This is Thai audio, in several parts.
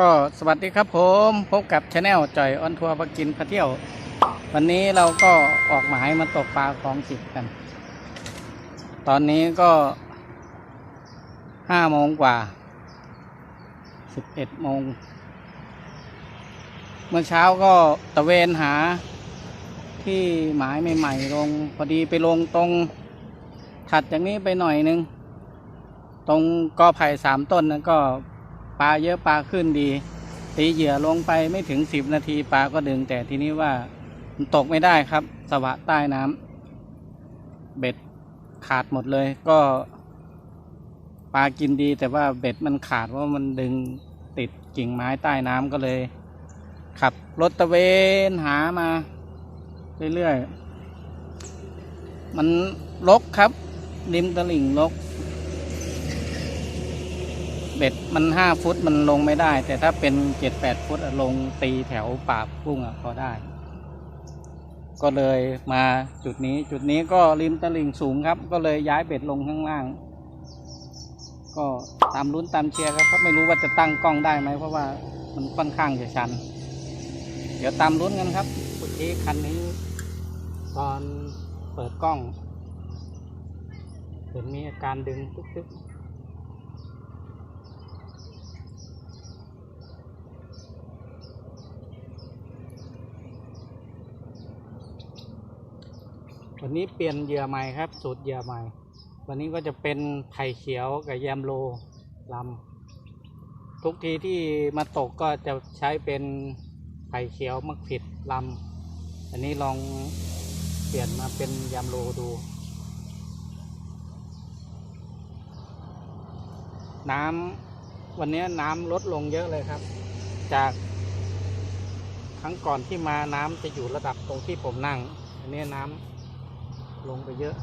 ก็สวัสดีครับผมพบกับช anel จ่อยออนทัวร์ปกินพาเที่ยว วันนี้เราก็ออกหมายมาตกปลาคลองสิบกัน ตอนนี้ก็ห้าโมงกว่าสิบเอ็ดโมงเมื่อเช้าก็ตะเวนหาที่หมายใหม่ๆลง พอดีไปลงตรงถัดจากนี้ไปหน่อยนึง ตรงกอไผ่สามต้นนั้นก็ ปลาเยอะปลาขึ้นดี ตีเหยื่อลงไปไม่ถึงสิบนาทีปลาก็ดึง แต่ทีนี้ว่ามันตกไม่ได้ครับ สวะใต้น้ำเบ็ดขาดหมดเลยก็ ปลากินดี แต่ว่าเบ็ดมันขาดเพราะมันดึงติดกิ่งไม้ใต้น้ำก็เลยขับรถตะเวนหามา เรื่อยๆ มันลกครับริมตลิ่งลก เบ็ดมันห้าฟุตมันลงไม่ได้ แต่ถ้าเป็นเจ็ดแปดฟุตลงตีแถวปราบกุ้งอะพอได้ ก็เลยมาจุดนี้จุดนี้ก็ริมตลิ่งสูงครับ ก็เลยย้ายเบ็ดลงข้างล่าง ก็ตามลุ้นตามเชียร์ครับไม่รู้ว่าจะตั้งกล้องได้ไหมเพราะว่ามันค่อนข้างจะชัน เดี๋ยวตามลุ้นกันครับเมื่อกี้คันนี้ ตอนเปิดกล้องเห็นมีอาการดึงตึ๊กๆ วันนี้เปลี่ยนเหยื่อใหม่ครับ สูตรเหยื่อใหม่ วันนี้ก็จะเป็นไผ่เขียวกับแยมโลลำทุกทีที่มาตกก็จะใช้เป็นไผ่เขียวมักผิดลำอันนี้ลองเปลี่ยนมาเป็นแยมโลดู น้ำวันนี้น้ำลดลงเยอะเลยครับ จากครั้งก่อนที่มาน้ำจะอยู่ระดับตรงที่ผมนั่ง อันนี้น้ำ ลงไปเยอะ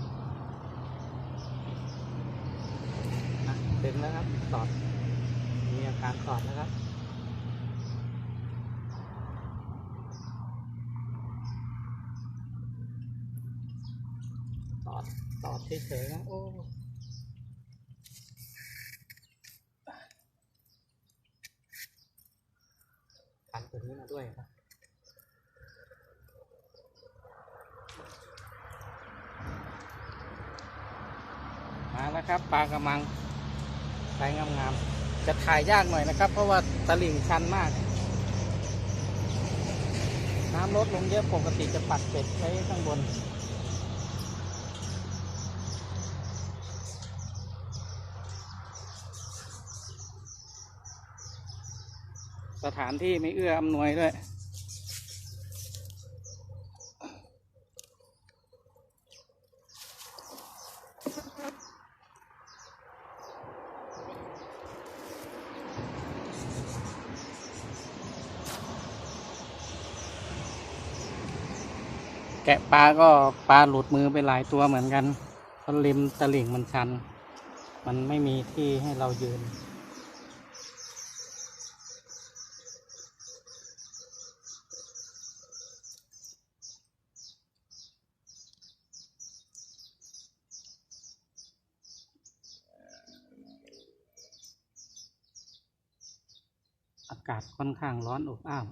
นะเต็มแล้วครับตอด มีอาการตอดนะครับตอดตอดเฉยๆนะโอ้ันตัวนี้มาด้วยครับ ครับปลากระมังใสงามๆจะถ่ายยากหน่อยนะครับ เพราะว่าตลิ่งชันมาก น้ำลดลงเยอะปกติจะปัดเป็ดไว้ข้างบนสถานที่ไม่เอื้ออำนวยด้วย แกะปลาก็ปลาหลุดมือไปหลายตัวเหมือนกันเพราะริมตลิ่งมันชัน มันไม่มีที่ให้เรายืนอากาศค่อนข้างร้อนอบอ้าว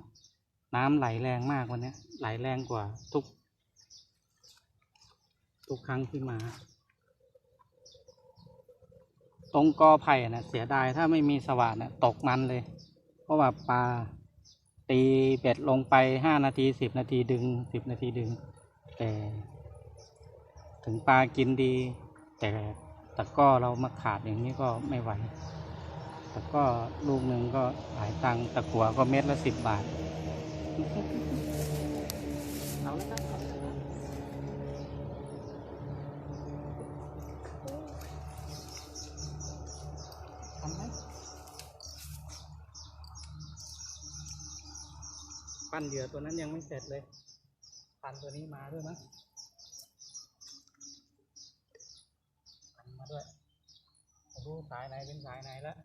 น้ำไหลแรงมากวันนี้ไหลแรงกว่าทุก ทุกครั้งที่มา ตรงกอไผ่นะเสียดายถ้าไม่มีสว่านนะตกมันเลย เพราะว่าปลาตีเบ็ดลงไปห้านาทีสิบนาทีดึงสิบนาทีดึง แต่ ถึงปลากินดี แต่ตะก้อเรามาขาดอย่างนี้ก็ไม่ไหวตะก้อลูกหนึ่งก็หลายตังตะกัวก็เม็ดละสิบบาท เอาละครับเอาละครับทำไหม ปั้นเหยื่อตัวนั้นยังไม่เสร็จเลย ปั้นตัวนี้มาด้วยมั้งปั้นมาด้วยรู้สายไหนเป็นสายไหนแล้ว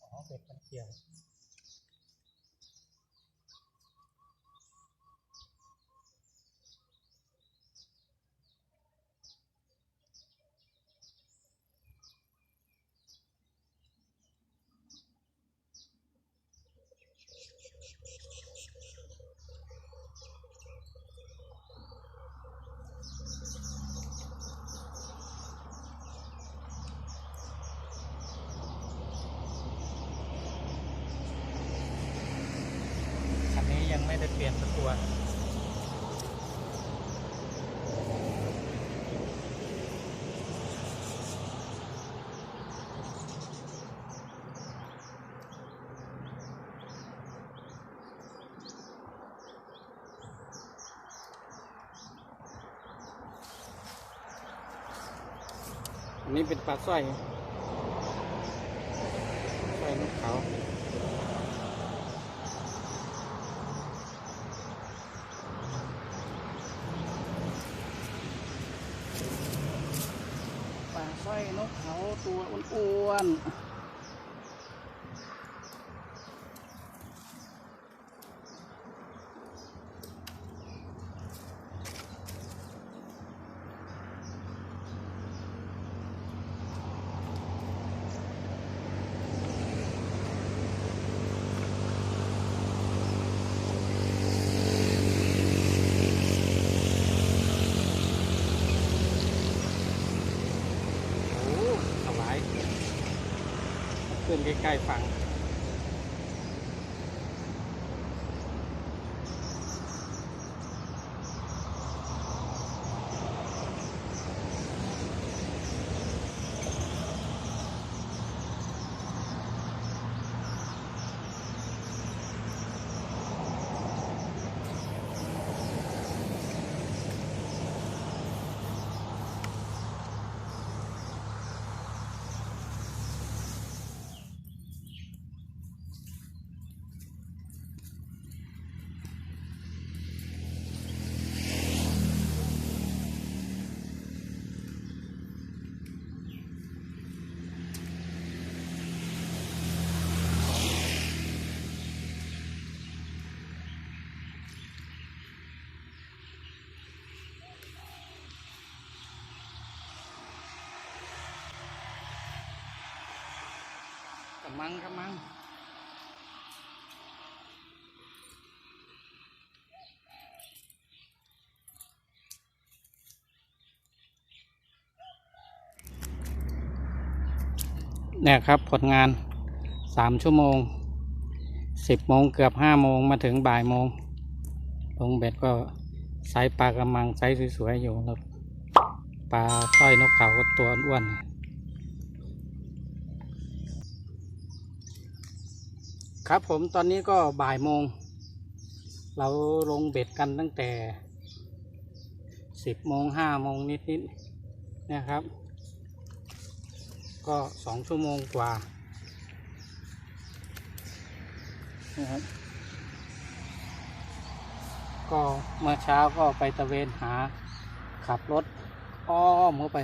อ๋อเป็ดมันเกี่ยว เปลี่ยนสักตัวนนี้เป็นปลาสร้อยสร้อยนกเขา ปลาสร้อย นกเขาตัวอ้วนๆ ใกล้ๆฝั่ง ระมังกระมังเนี่ยครับผลงานสามชั่วโมงสิบโมงเกือบห้าโมงมาถึงบ่ายโมงลงเบ็ดก็ไซส์ปลากระมังไซส์สวยๆอยู่แล้วปลาสร้อยนกเขาตัวอ้วนๆ ครับผมตอนนี้ก็บ่ายโมง เราลงเบ็ดกันตั้งแต่สิบโมงห้าโมงนิดๆนะครับ ก็สองชั่วโมงกว่านะครับก็เมื่อเช้าก็ไปตะเวนหาขับรถอ้อมเข้าไป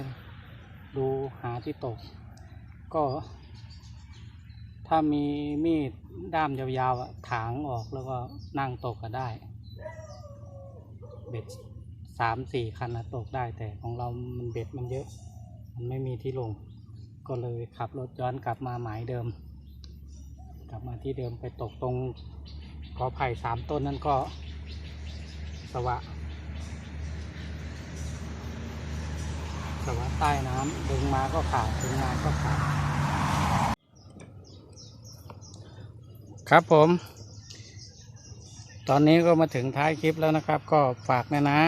ดูหาที่ตก ก็ ถ้ามีมีดด้ามยาวๆอะถางออกแล้วก็นั่งตกก็ได้ เบ็ดสามสี่คันนะตกได้แต่ของเรามันเบ็ดมันเยอะ มันไม่มีที่ลง ก็เลยขับรถย้อนกลับมาหมายเดิม กลับมาที่เดิมไปตกตรงกอไผ่สามต้นนั่นก็สวะสวะใต้น้ำดึงมาก็ขาดดึงมาก็ขาด ครับผม ตอนนี้ก็มาถึงท้ายคลิปแล้วนะครับ ก็ฝากนะนะ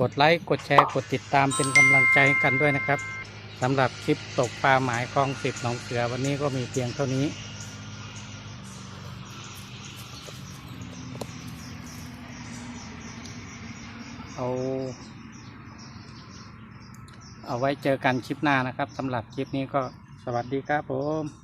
กดไลค์กดแชร์กดติดตามเป็นกำลังใจกันด้วยนะครับสำหรับคลิปตกปลาหมายคลองสิบหนองเสือวันนี้ก็มีเพียงเท่านี้เอาเอาไว้เจอกันคลิปหน้านะครับสำหรับคลิปนี้ก็สวัสดีครับผม